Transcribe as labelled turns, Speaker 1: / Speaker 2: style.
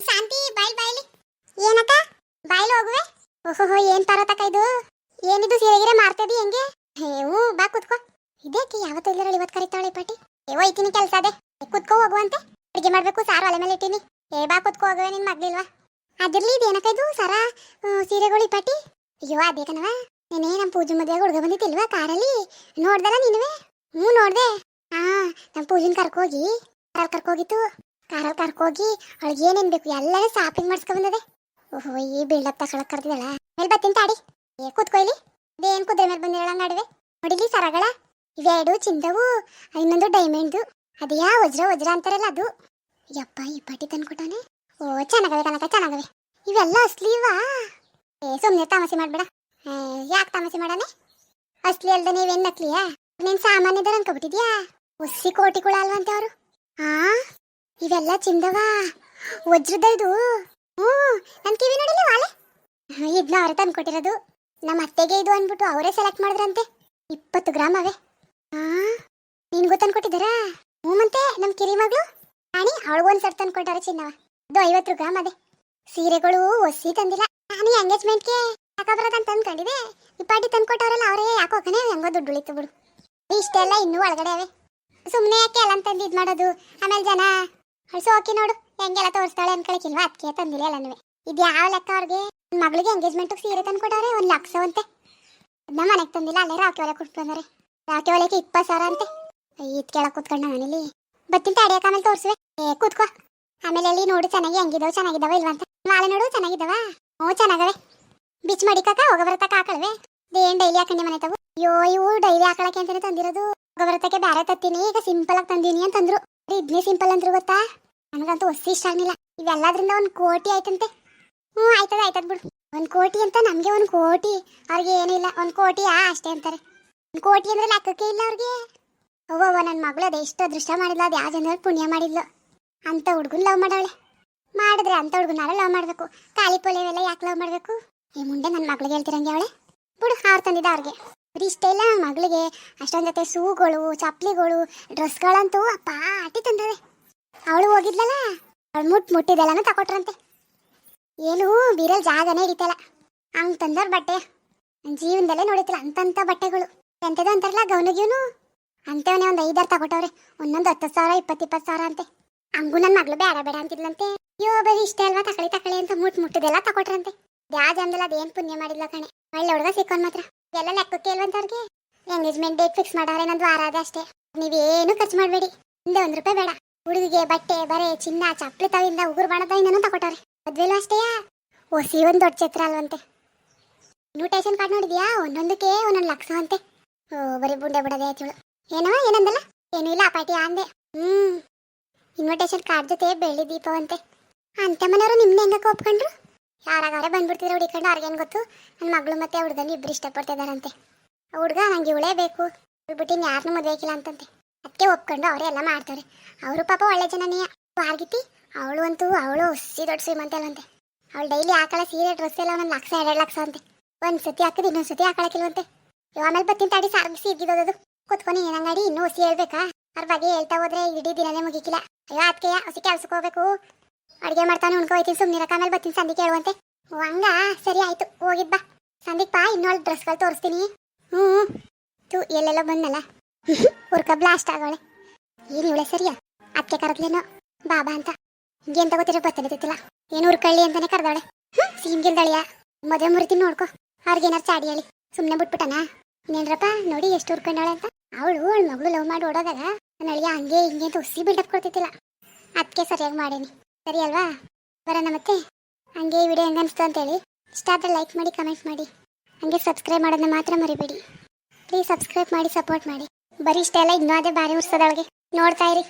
Speaker 1: ಶಾಂತಿ, ಬಾಯ್, ಬಾಯ್ಲಿ. ಏನಕ್ಕ? ಬಾಯ್ಲಿ ಹೋಗುವೆ? ಓಹೋಹೋ, ಏನ್ ತರತಕ್ಕ ಇದು? ಏನಿದು ಸೀರೆಗಿರೆ ಮಾರ್ತದಿ ಹೆಂಗೆ? ಬಾ, ಕುತ್ಕೋ. ಇದೇಕೆ ಯಾವತ್ತೂ ಇಲ್ಲರಲ್ಲಿ ಇವತ್ತು ಕರಿತಾಳೆ ಪಾಟಿ? ಏ ಹೋಯ್ತೀನಿ ಕೆಲಸ ಅದೇ. ಕುತ್ಕೋ ಹೋಗುವಂತೆ ಅಡುಗೆ ಮಾಡ್ಬೇಕು, ಸಾರು ಒಲೆ ಮೇಲೆ ಇಟ್ಟಿನಿ. ಏ, ಬಾ, ಕುತ್ಕೋ, ಹೋಗುವೆ ನಿನ್ ಮಗ್ಲಿಲ್ವಾ ಅದಿರ್ಲಿ, ಇದೇನಕ್ಕ ಇದು, ಸರ ಸೀರೆಗಳು ಪಾಟಿ? ಅಯ್ಯೋ, ಅದೇ ಕಣವ ನೀನೇ ನಮ್ಮ ಪೂಜೆ ಮದುವೆಗೆ ಹುಡುಗ ಬಂದಿತ್ತಿಲ್ವಾ ಕಾರಲ್ಲಿ? ನೋಡ್ದಲ್ಲ ನೀನುವೆ? ಹ್ಞೂ, ನೋಡ್ದೆ. ಹಾ ನಮ್ಮ ಪೂಜನ್ ಕರ್ಕೋಗಿ ಕರ್ಕೋಗಿತ್ತು. ಕಾರಲ್ಲಿ ಕರ್ಕೋಗಿ ಅವಳಿಗೆ ಏನೇನ್ ಬೇಕು ಎಲ್ಲರೂ ಶಾಪಿಂಗ್ ಮಾಡಿಸ್ಕೊಂಡ್ ಬಂದದೆ. ಓಹೋ, ಈ ಬಿಲ್ಡಪ್ ತಗೊಳಕ್ ಕರ್ದಿದಳ? ಮೇಲೆ ಬತ್ತಿನ ತಾಡಿ ಏ, ಕೂತ್ಕೋ ಇಲ್ಲಿ. ಇದೇನ್ ಕುದುರೆ ಮೇಲೆ ಬಂದಿರಲ್ಲ ನಡುವೆ? ನೋಡಿಲಿ ಸರಗಳ. ಇವೆರಡು ಚಿಂದವು ಇನ್ನೊಂದು ಡೈಮಂಡ್ದು ಅದ್ಯಾ ವಜ್ರ ವಜ್ರ ಅಂತಾರಲ್ಲ ಅದು. ಯಪ್ಪ, ಈ ಪಟ್ಟಿ ತಂದ್ಕೊಟ್ಟಾನೆ ಓ, ಚೆನ್ನಾಗವೆ ಕನಕ ಚೆನ್ನಾಗವೆ. ಇವೆಲ್ಲ ಅಸ್ಲಿವಾ? ಏ ಸುಮ್ಮನೆ ತಾಮಸಿ ಮಾಡ್ಬೇಡ. ಯಾಕೆ ತಾಮಸಿ ಮಾಡಾನೆ? ಅಸ್ಲಿ ಅಲ್ದ ನೀವೇನು ನಕ್ಲಿಯಾ ನೀನ್ ಸಾಮಾನ್ಯದರ ಅನ್ಕೊಬಿಟ್ಟಿದ್ಯಾ? ಉಸಿ ಕೋಟಿ ಕೂಡ ಅಲ್ವಂತೆ ಅವರು. ಆ? ಇವೆಲ್ಲ ಚಿಂದವ ವಜ್ರದ ಇದು ಹ್ಞೂ, ನನ್ ಕಿವಿ ನೋಡಿಲ್ಲ ವಾಲೆ? ಇದನ್ನ ಅವರೇ ತಂದ್ಕೊಟ್ಟಿರೋದು. ನಮ್ಮ ಅತ್ತೆಗೆ ಇದು ಅಂದ್ಬಿಟ್ಟು ಅವರೇ ಸೆಲೆಕ್ಟ್ ಮಾಡಿದ್ರಂತೆ. ಇಪ್ಪತ್ತು ಗ್ರಾಮ್ ಅವೆ. ಹಾ ನಿನ್ಗೂ ತಂದ್ಕೊಟ್ಟಿದ್ದಾರಾ? ಹ್ಞೂ ಮತ್ತೆ ನಮ್ಮ ಕಿರಿ ಮಗಳು. ಆಣಿ ಅವಳಿಗೂ ಸರ್ ತಂದು ಕೊಟ್ಟಾರೆ ಚಿನ್ನವ. ಅದು ಐವತ್ತು ಗ್ರಾಮ್ ಅದೇ. ಸೀರೆಗಳು ಒಸಿ ತಂದಿಲ್ಲ. ನಾನು ಎಂಗೇಜ್ಮೆಂಟ್ಗೆ ಅಂತ ಅಂದ್ಕೊಂಡಿದೆ ಈ ಪಾಟಿ ತಂದ್ಕೊಟ್ಟವ್ರಲ್ಲ, ಅವರೇ ಯಾಕೋ ಕಣೆ ಹೆಂಗೋ ದುಡ್ಡು ಉಳಿತು ಬಿಡು. ಇಷ್ಟೆಲ್ಲ ಇನ್ನೂ ಒಳಗಡೆ ಅವೆ. ಸುಮ್ಮನೆ ಯಾಕೆ ಎಲ್ಲ ತಂದು ಇದು ಮಾಡೋದು ಆಮೇಲೆ ಜನ ಸೋಕಿ ನೋಡು. ಹೆಂಗೆಲ್ಲ ತೋರಿಸ್ತಾಳೆ ಅನ್ಕೊಳಕಿಲ್ವಾ? ಅದಕ್ಕೆ ತಂದಿಲ್ಲ ಎಲ್ಲನೂ. ಇದು ಯಾವ ಲೆಕ್ಕ ಅವ್ರಿಗೆ? ನನ್ನ ಮಗಳಿಗೆ ಎಂಗೇಜ್ಮೆಂಟ್ ಸೀರೆ ತಂದ್ಕೊಟ್ಟವ್ರೆ ಒಂದು ಲಕ್ಷವಂತೆ ಅದನ್ನ ಮನೆಗೆ ತಂದಿಲ್ಲ, ಅಲ್ಲೇ ರಾಕಿ ಒಲೆ ಕೊಟ್ಟು ಬಂದರೆ. ರಾಕಿ ಒಲೆಗೆ ಇಪ್ಪತ್ತು ಸಾವಿರ ಅಂತೆ. ಈದ್ ಕೇಳಕ್ ಕೂತ್ಕೊಂಡ ಮನೇಲಿ ಬತ್ತಿನ ತಡಿಯಕ್ಕೆ ಆಮೇಲೆ ತೋರಿಸುವೆ. ಏ, ಕೂತ್ಕೋ. ಆಮೇಲೆ ಅಲ್ಲಿ ನೋಡು, ಚೆನ್ನಾಗಿ ಹೆಂಗಿದಾವ, ಚೆನ್ನಾಗಿದಾವ ಇಲ್ವಾ ಅಂತ. ನಾಳೆ ನೋಡು, ಚೆನ್ನಾಗಿದಾವ? ಹ್ಞೂ, ಚೆನ್ನಾಗವೆ. ಬಿಚ್ ಮಡಿಕಾಕ ಹೋಗ ಬರತಕ್ಕ ಹಾಕಳ್ವೆ ಏನ್ ಡೈಲಿ ಹಾಕೊಂಡೆ ಮನೆ ತಗೋ? ಅಯ್ಯೋ ಇವು ಡೈಲಿ ಹಾಕೊಳಕ್ಕೆ ಅಂತಾನೆ ತಂದಿರೋದು. ಹೋಗ ಬರತಕ್ಕೆ ಬೇರೆ ತತ್ತೀನಿ, ಈಗ ಸಿಂಪಲ್ ಆಗಿ ತಂದೀನಿ ಅಂತಂದ್ರು. ಇದನ್ನೇ ಸಿಂಪಲ್ ಅಂದ್ರೆ ಗೊತ್ತಾ? ನನಗಂತೂ ಹೊಸ ಇಷ್ಟ ಆಗ್ಲಿಲ್ಲ. ಇವೆಲ್ಲದ್ರಿಂದ ಒಂದು ಕೋಟಿ ಆಯ್ತಂತೆ. ಹ್ಞೂ ಆಯ್ತದ ಆಯ್ತದ ಬಿಡು. ಒಂದು ಕೋಟಿ ಅಂತ ನಮಗೆ ಒಂದು ಕೋಟಿ. ಅವ್ರಿಗೆ ಏನಿಲ್ಲ ಒಂದು ಕೋಟಿ ಆ ಅಷ್ಟೇ ಅಂತಾರೆ. ಒಂದು ಕೋಟಿ ಅಂದ್ರೆ ಲೆಕ್ಕಕ್ಕೆ ಇಲ್ಲ ಅವ್ರಿಗೆ. ಅವ್ವ ನನ್ನ ಮಗಳು ಅದು ಎಷ್ಟು ಅದೃಷ್ಟ ಮಾಡಿಲ್ಲ ಅದು ಯಾವ ಜನರು ಪುಣ್ಯ ಮಾಡಿದ್ಲು. ಅಂತ ಹುಡುಗನ್ ಲವ್ ಮಾಡವಳೆ. ಮಾಡಿದ್ರೆ ಅಂತ ಹುಡುಗನಾರ ಲವ್ ಮಾಡಬೇಕು. ಕಾಲಿ ಪೊಲೆವೆಲ್ಲ ಯಾಕೆ ಲವ್ ಮಾಡಬೇಕು? ಈ ಮುಂದೆ ನನ್ನ ಮಗಳಿಗೆ ಹೇಳ್ತಿರಂಗೆ ಅವಳೆ. ಬಿಡು, ಅವ್ರು ತಂದಿದ್ದ ಅವ್ರಿಗೆ. ಬರೀ ಇಷ್ಟ ಇಲ್ಲ ನನ್ನ ಮಗಳಿಗೆ ಅಷ್ಟೊಂದು ಜೊತೆ ಸೂಗಳು ಚಪ್ಲಿಗಳು ಡ್ರೆಸ್ಗಳಂತೂ ಅಪ್ಪ ಅಟ್ಟಿ ತಂದವೆ ಅವಳು ಹೋಗಿದ್ಲಲ್ಲ, ಅವಳು ಮುಟ್ ಮುಟ್ಟಿದೆಲ್ಲನೂ ತಕೊಟ್ರಂತೆ. ಏನು ಬೀರಲ್ ಜಾಗನೇ ಹಿಡಿತಲ್ಲ ಹಂಗ್ ತಂದವ್ರ ಬಟ್ಟೆ. ಜೀವನದಲ್ಲೇ ನೋಡಿತಿಲ್ಲ ಅಂತಂತ ಬಟ್ಟೆಗಳು. ಎಂತದ ಅಂತಾರಲ್ಲ ಗೌನು ಗೀವ್ನು ಅಂತವನೇ ಒಂದು ಐದಾರು ತಗೊಟ್ಟವ್ರೆ ಒಂದೊಂದು ಹತ್ತು ಸಾವಿರ ಇಪ್ಪತ್ತು ಇಪ್ಪತ್ತು ಸಾವಿರ ಅಂತೆ. ಹಂಗೂ ನನ್ನ ಮಗಳು ಬೇಡ ಬೇಡ ಅಂತಿದ್ಲಂತೆ. ಅಯ್ಯೋ, ಬರೀ ಇಷ್ಟ ಅಲ್ವಾ ತಕಳಿ ತಕಳಿ ಅಂತ ಮುಟ್ ಮುಟ್ಟಿದೆಲ್ಲ ತಕೊಟ್ರಂತೆ. ಯಾವ ಜನದಲ್ಲ ಅದೇನ್ ಪುಣ್ಯ ಮಾಡಿಲ್ಲ ಕಣೆ. ಒಳ್ಳೆ ಹುಡುಗ ಸಿಕ್ಕೊಂಡ್ ಮಾತ್ರ. ಎಲ್ಲ ಲೆಕ್ಕಕ್ಕೆ ಇಲ್ವಂತವ್ರಿಗೆ? ಎಂಗೇಜ್ಮೆಂಟ್ ಡೇಟ್ ಫಿಕ್ಸ್ ಮಾಡಾರೆ ನಂದು ವಾರ ಅದ ಅಷ್ಟೇ. ನೀವೇನು ಖರ್ಚು ಮಾಡಬೇಡಿ. ಹಿಂದೆ ಒಂದು ರೂಪಾಯಿ ಬೇಡ. ಹುಡುಗಿಗೆ ಬಟ್ಟೆ, ಬರೆ, ಚಿನ್ನ, ಚಪ್ಪಲಿ ತಾವಿಂದ ಉಗುರು ಬಾಣದ ಇನ್ನೂ ತಕೊಟ್ಟಾರೆ ಮದ್ವೆಲೂ ಅಷ್ಟೇಯಾ ಹೊಸಿ ಒಂದು ದೊಡ್ಡ ಚಿತ್ರ ಅಲ್ವಂತೆ. ಇನ್ವಿಟೇಷನ್ ಕಾರ್ಡ್ ನೋಡಿದ್ಯಾ? ಒಂದೊಂದಕ್ಕೆ ಒಂದೊಂದು ಲಕ್ಷ ಅಂತೆ. ಓ, ಬರೀ ಬುಂಡೆ ಬಿಡದೆ ಆಯ್ತು ಏನೋ, ಏನಂದಲ್ಲ? ಏನೂ ಇಲ್ಲ ಪಾಟಿ ಅಂದೆ ಹ್ಞೂ ಇನ್ವಿಟೇಷನ್ ಕಾರ್ಡ್ ಜೊತೆ ಬೆಳ್ಳಿ ದೀಪವಂತೆ. ಅಂತ ಮನೆಯವರು ನಿಮ್ಮನ್ನ ಹೆಂಗಕ್ಕೆ ಒಪ್ಕೊಂಡ್ರು? ಯಾರಾಗಾರೆ ಬಂದ್ಬಿಡ್ತಿದ್ರು ಹುಡಿಕೊಂಡು ಅವ್ರಿಗೇನು ಗೊತ್ತು? ನನ್ನ ಮಗಳು ಮತ್ತೆ ಹುಡುಗನ ಇಬ್ರು ಇಷ್ಟಪಡ್ತಿದಾರಂತೆ. ಆ ಹುಡುಗ ನಂಗೆ ಇವಳೇ ಬೇಕು. ಬಿಟ್ಟು ಯಾರನ್ನೂ ಮದುವೆ ಆಗಿಲ್ಲ ಅಂತಂತೆ. ಅದಕ್ಕೆ ಒಪ್ಕೊಂಡು ಅವರೇ ಎಲ್ಲ ಮಾಡ್ತಾರೆ. ಅವರು ಪಾಪ ಒಳ್ಳೆ ಜನನೇ. ಆರ್ಗಿತಿ ಅವಳು ಅಂತೂ, ಅವಳು ಹುಸಿ ದೊಡ್ಡ ಶ್ರೀಮಂತ ಅವಳು ಡೈಲಿ ಹಾಕಳ ಸೀರೆ, ಡ್ರೆಸ್ ಎಲ್ಲ ಒಂದೊಂದು ಲಕ್ಷ, ಎರಡು ಲಕ್ಷ ಅಂತೆ. ಒಂದು ಸತಿ ಹಾಕಿದ್ ಇನ್ನೊಂದು ಸತಿ ಹಾಕೊಳಕಿಲ್ವಂತೆ ಇವ್ ಆಮೇಲೆ ಬತ್ತಿನ ತಾಡಿ ಸಾರ್ಗಿಸಿ ಸೀರ್ಗಿದೋದು ಕೂತ್ಕೊಂಡು ಏನಂಗಾಡಿ ಇನ್ನೂ ಹುಸಿ ಹೇಳ್ಬೇಕಾ? ಅವ್ರ ಬಗ್ಗೆ ಹೇಳ್ತಾ ಹೋದ್ರೆ ಇಡೀ ದಿನನೇ ಮುಗಿಕಿಲ್ಲ. ಅಯ್ಯೋ ಅದಕ್ಕೆ ಹೊಸ ಕೆಲ್ಸಕ್ಕೆ ಹೋಗ್ಬೇಕು? ಅಡುಗೆ ಮಾಡ್ತಾನೆ ಉಣ್ಕೊ ಹೋಯ್ತೀನಿ ಸುಮ್ಮನಿರಕ ಆಮೇಲೆ ಬರ್ತೀನಿ ಸಂದಿಗೆ ಕೇಳುವಂತೆ. ಓ, ಹಂಗ? ಸರಿ, ಆಯ್ತು, ಹೋಗಿದ್ ಬಾ. ಸಂದಿಕ್ ಬಾ ಇನ್ನೊಳ್ ಡ್ರೆಸ್ಗಳು ತೋರಿಸ್ತೀನಿ. ಹ್ಞೂ ತು ಎಲ್ಲೆಲ್ಲ ಬಂದಲ್ಲ ಹುರ್ಕ ಬ್ಲಾಸ್ಟ್ ಆಗೋಳೆ ಏನು ಇವಳೆ ಸರಿಯಾ? ಅತ್ತೆ ಕರೆದ್ಲೇನೋ? ಬಾಬಾ ಅಂತ. ಹಿಂಗೆ ಅಂತ ಗೊತ್ತಿರೋ ಬರ್ತಾನೆ ತಿತ್ತಿಲ್ಲ ಏನು ಹುರ್ಕಳ್ಳಿ ಅಂತಾನೆ ಕರೆದವಳೆ. ಸೀಮ್ಗಿಲ್ದಳಿಯ ಮದುವೆ ಮುರಿತೀನಿ ನೋಡ್ಕೊ. ಅವ್ರಿಗೇನಾರು ಚಾಡಿ ಹೇಳಿ. ಸುಮ್ಮನೆ ಬಿಟ್ಬಿಟ್ಟನ? ಇನ್ನೇನ್ರಪ್ಪ? ನೋಡಿ ಎಷ್ಟು ಹುರ್ಕೊಂಡಾಳೆ ಅಂತ. ಅವಳು ಅವಳ ಮಗಳು ಲವ್ ಮಾಡಿ ಓಡೋದಾಗ ನನ್ನ ಅಳಿಯ ಹಂಗೆ ಹಿಂಗೆ ಅಂತ ಉಸಿ ಬಿಲ್ಡಪ್ ಕೊಡ್ತಿದ್ದಿಲ್ಲ ಅದಕ್ಕೆ ಸರಿಯಾಗಿ ಮಾಡೀನಿ. ಸರಿ ಅಲ್ವಾ? ಬರೋಣ ಮತ್ತೆ? ಹಂಗೆ ಈ ವಿಡಿಯೋ ಹೆಂಗೆ ಅನಿಸ್ತು ಅಂತೇಳಿ, ಇಷ್ಟ ಆದರೆ ಲೈಕ್ ಮಾಡಿ ಕಮೆಂಟ್ ಮಾಡಿ. ಹಂಗೆ ಸಬ್ಸ್ಕ್ರೈಬ್ ಮಾಡೋದನ್ನ ಮಾತ್ರ ಮರಿಬೇಡಿ. ಪ್ಲೀಸ್ ಸಬ್ಸ್ಕ್ರೈಬ್ ಮಾಡಿ ಸಪೋರ್ಟ್ ಮಾಡಿ. ಬರೀ ಇಷ್ಟ ಎಲ್ಲ ಇನ್ನೂ ಅದೇ ಬಾರಿ ಉರ್ಸೋದೊಳಗೆ ನೋಡ್ತಾ ಇರಿ.